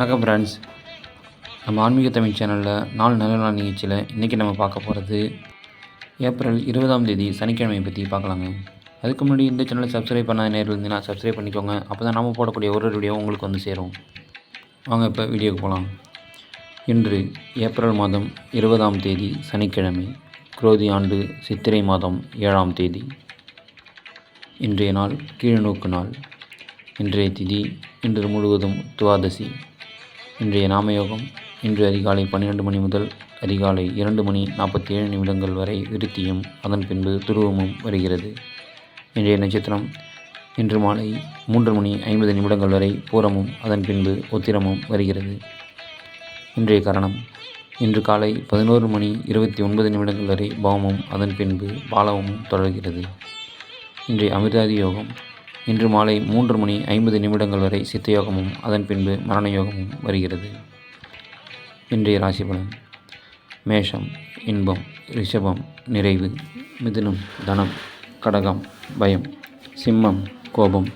வணக்கம் ஃப்ரெண்ட்ஸ் நம்ம ஆன்மீக தமிழ் சேனலில் நாலு நல்ல நாள் நிகழ்ச்சியில் இன்றைக்கி நம்ம பார்க்க போகிறது ஏப்ரல் இருபதாம் தேதி சனிக்கிழமையை பற்றி பார்க்கலாங்க. அதுக்கு முன்னாடி இந்த சேனலை சப்ஸ்கிரைப் பண்ணாத நேரில் இருந்தீங்கன்னா சப்ஸ்கிரைப் பண்ணிக்கோங்க. அப்போ தான் நம்ம போடக்கூடிய ஒரு ஒரு வீடியோ உங்களுக்கு வந்து சேரும். வாங்க இப்போ வீடியோக்கு போகலாம் இன்று ஏப்ரல் மாதம் இருபதாம் தேதி சனிக்கிழமை குரோதி ஆண்டு சித்திரை மாதம் ஏழாம் தேதி. இன்றைய நாள் கீழ்நோக்கு நாள். இன்றைய திதி இன்று முழுவதும் துவாதசி. இன்றைய நாமயோகம் இன்று அதிகாலை பன்னிரெண்டு மணி முதல் அதிகாலை இரண்டு மணி நாற்பத்தி ஏழு நிமிடங்கள் வரை விருத்தியும் அதன் பின்பு துருவமும் வருகிறது. இன்றைய நட்சத்திரம் இன்று மாலை மூன்று மணி ஐம்பது நிமிடங்கள் வரை பூரமும் அதன் பின்பு உத்திரமும் வருகிறது. இன்றைய கரணம் இன்று காலை பதினோரு மணி இருபத்தி ஒன்பது நிமிடங்கள் வரை பௌமம் அதன் பின்பு பாலவமும் தொடர்கிறது. இன்றைய அமிர்தாதி யோகம் இன்று மாலை மூன்று மணி ஐம்பது நிமிடங்கள் வரை சித்தயோகமும் அதன் பின்பு மரண யோகமும் வருகிறது. இன்றைய ராசி பலன் மேஷம் இன்பம் ரிஷபம் நிறைவு மிதுனம் தனம் கடகம் பயம் சிம்மம் கோபம்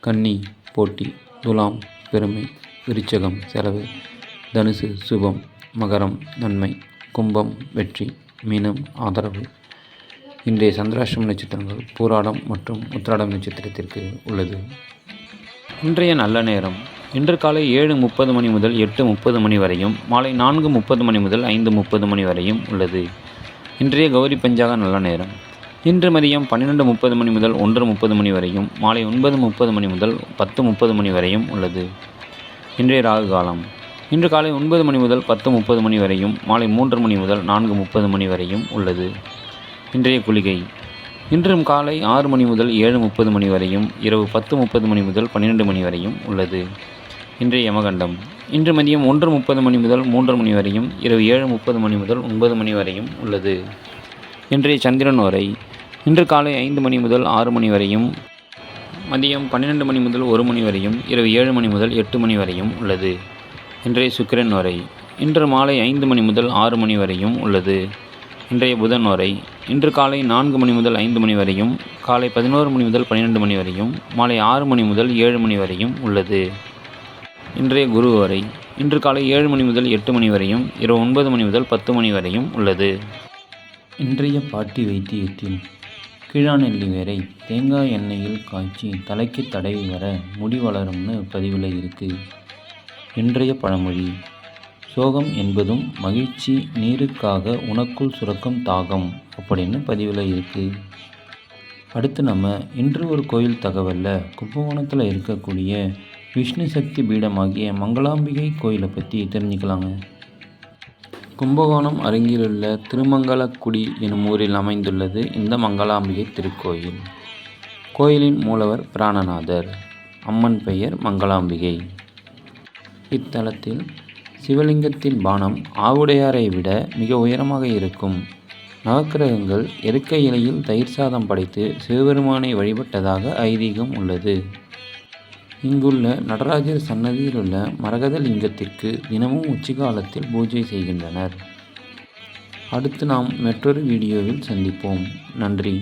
கன்னி போட்டி துலாம் பெருமை விருச்சகம் செலவு தனுசு சுபம் மகரம் நன்மை கும்பம் வெற்றி மீனம் ஆதரவு இன்றைய சந்திராஷ்டம நட்சத்திரங்கள் பூராடம் மற்றும் உத்திராடம் நட்சத்திரத்திற்கு உள்ளது இன்றைய நல்ல நேரம் இன்று காலை ஏழு முப்பது மணி முதல் எட்டு முப்பது மணி வரையும் மாலை நான்கு முப்பது மணி முதல் ஐந்து முப்பது மணி வரையும் உள்ளது இன்றைய கௌரி பஞ்சாக நல்ல நேரம் இன்று மதியம் பன்னிரெண்டு முப்பது மணி முதல் ஒன்று முப்பது மணி வரையும் மாலை ஒன்பது முப்பது மணி முதல் பத்து முப்பது மணி வரையும் உள்ளது இன்றைய ராகு காலம் இன்று காலை ஒன்பது மணி முதல் பத்து முப்பது மணி வரையும் மாலை மூன்று மணி முதல் நான்கு முப்பது மணி வரையும் உள்ளது இன்றைய குளிகை. இன்றும் காலை ஆறு மணி முதல் ஏழு முப்பது மணி வரையும் இரவு பத்து முப்பது மணி முதல் பன்னிரெண்டு மணி வரையும் உள்ளது. இன்றைய யமகண்டம். இன்று மதியம் ஒன்று முப்பது மணி முதல் மூன்று மணி வரையும் இரவு ஏழு முப்பது மணி முதல் ஒன்பது மணி வரையும் உள்ளது. இன்றைய சந்திரன் வரை இன்று காலை ஐந்து மணி முதல் ஆறு மணி வரையும் மதியம் பன்னிரெண்டு மணி முதல் ஒரு மணி வரையும் இரவு ஏழு மணி முதல் எட்டு மணி வரையும் உள்ளது. இன்றைய சுக்கிரன் வரை இன்று மாலை ஐந்து மணி முதல் ஆறு மணி வரையும் உள்ளது. இன்றைய புதன் வரை. இன்று காலை நான்கு மணி முதல் ஐந்து மணி வரையும் காலை பதினோரு மணி முதல் பன்னிரெண்டு மணி வரையும் மாலை ஆறு மணி முதல் ஏழு மணி வரையும் உள்ளது. இன்றைய குரு வரை. இன்று காலை ஏழு மணி முதல் எட்டு மணி வரையும் இரவு ஒன்பது மணி முதல் பத்து மணி வரையும் உள்ளது. இன்றைய பாட்டி வைத்தியத்தில் கீழாநெல்லி வேரை தேங்காய் எண்ணெயில் காய்ச்சி தலைக்கு தடவி வர முடி வளரும்னு பதிவில் இருக்குது இன்றைய பழமொழி சோகம் என்பதும் மகிழ்ச்சி நீருக்காக உனக்குள் சுரக்கும் தாகம் அப்படின்னு பதிவில் இருக்குது அடுத்து நம்ம இன்று ஒரு கோயில் தகவலில் கும்பகோணத்தில் இருக்கக்கூடிய விஷ்ணு சக்தி பீடமாகிய மங்களாம்பிகை கோயிலை பற்றி தெரிஞ்சுக்கலாங்க. கும்பகோணம் அருகிலுள்ள திருமங்கலக்குடி எனும் ஊரில் அமைந்துள்ளது இந்த மங்களாம்பிகை திருக்கோயில். கோயிலின் மூலவர் பிராணநாதர் அம்மன் பெயர் மங்களாம்பிகை. இத்தலத்தில் சிவலிங்கத்தின் பானம் ஆவுடையாரை விட மிக உயரமாக இருக்கும். நவக்கிரகங்கள் எருக்கை இலையில் தயிர் சாதம் படைத்து சிவபெருமானை வழிபட்டதாக ஐதீகம் உள்ளது. இங்குள்ள நடராஜர் சன்னதியில் உள்ள மரகத லிங்கத்திற்கு தினமும் உச்சிகாலத்தில் பூஜை செய்கின்றனர். அடுத்து நாம் மற்றொரு வீடியோவில் சந்திப்போம். நன்றி.